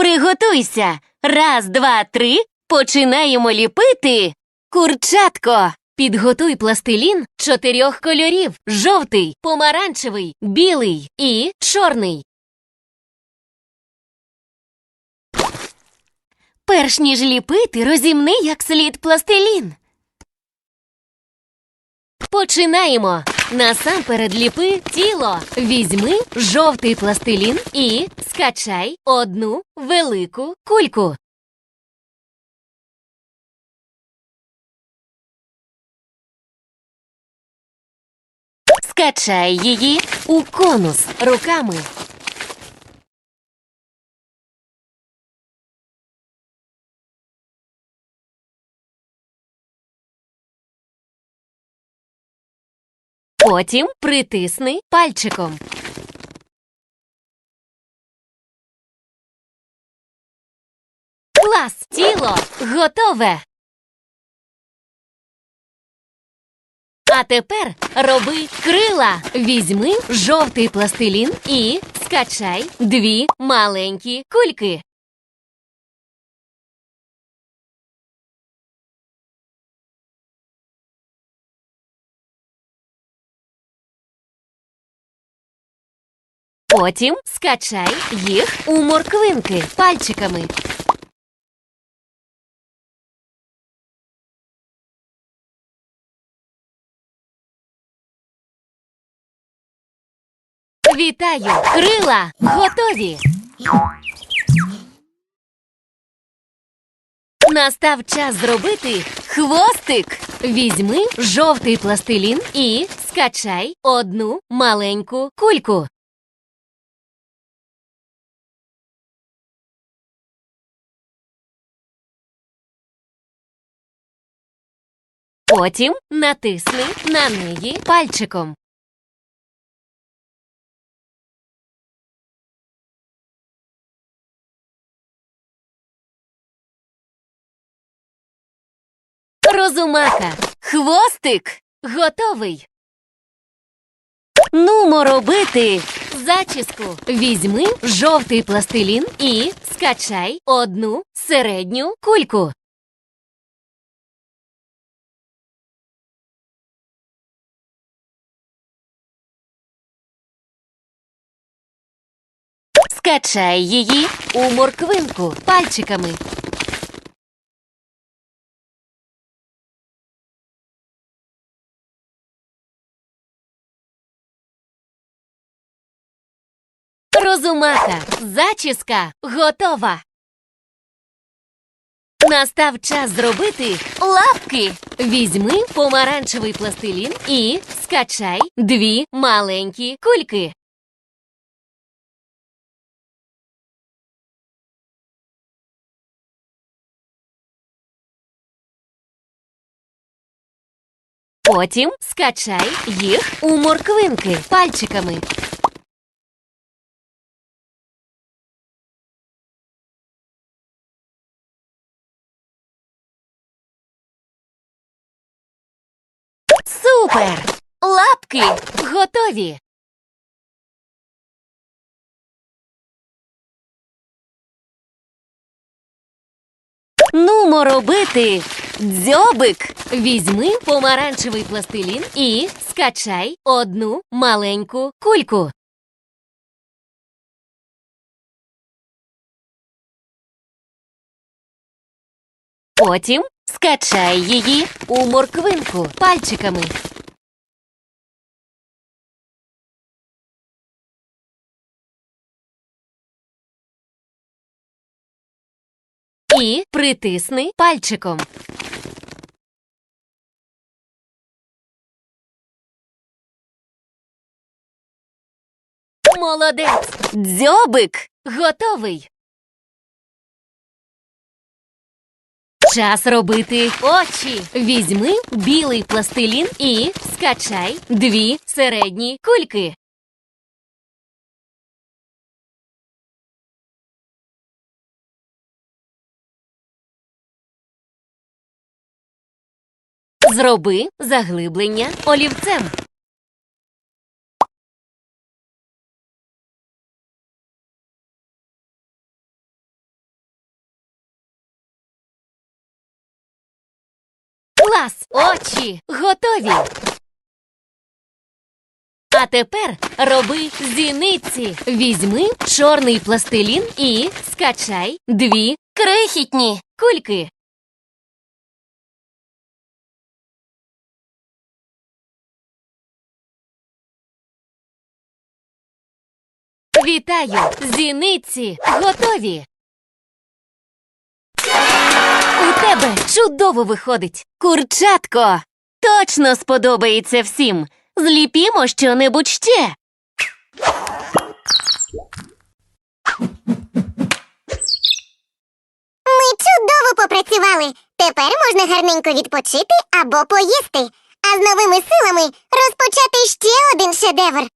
Приготуйся. Раз, два, три. Починаємо ліпити. Курчатко. Підготуй пластилін чотирьох кольорів: жовтий, помаранчевий, білий і чорний. Перш ніж ліпити, розімни як слід пластилін. Починаємо. Насамперед ліпи тіло. Візьми жовтий пластилін і скачай одну велику кульку. Скачай її у конус руками. Потім притисни пальчиком. Клас! Тіло готове. А тепер роби крила. Візьми жовтий пластилін і скачай дві маленькі кульки. Потім скачай їх у морквинки пальчиками. Вітаю! Крила готові! Настав час зробити хвостик. Візьми жовтий пластилін і скачай одну маленьку кульку. Потім натисни на неї пальчиком. Розумака, хвостик готовий. Нумо робити зачіску. Візьми жовтий пластилін і скачай одну середню кульку. Скачай її у морквинку пальчиками. Розумака, зачіска готова. Настав час зробити лапки. Візьми помаранчевий пластилін і скачай дві маленькі кульки. Потім скачай їх у морквинки пальчиками. Супер! Лапки готові. Нумо робити дзьобик. Візьми помаранчевий пластилін і скачай одну маленьку кульку. Потім скачай її у морквинку пальчиками. І притисни пальчиком. Молодець! Дзьобик готовий. Час робити очі. Візьми білий пластилін і скачай дві середні кульки. Зроби заглиблення олівцем. Клас! Очі готові. А тепер роби зіниці. Візьми чорний пластилін і скачай дві крихітні кульки. Вітаю! Зіниці готові! Тебе чудово виходить! Курчатко! Точно сподобається всім! Зліпімо щонебудь ще! Ми чудово попрацювали. Тепер можна гарненько відпочити або поїсти, а з новими силами розпочати ще один шедевр.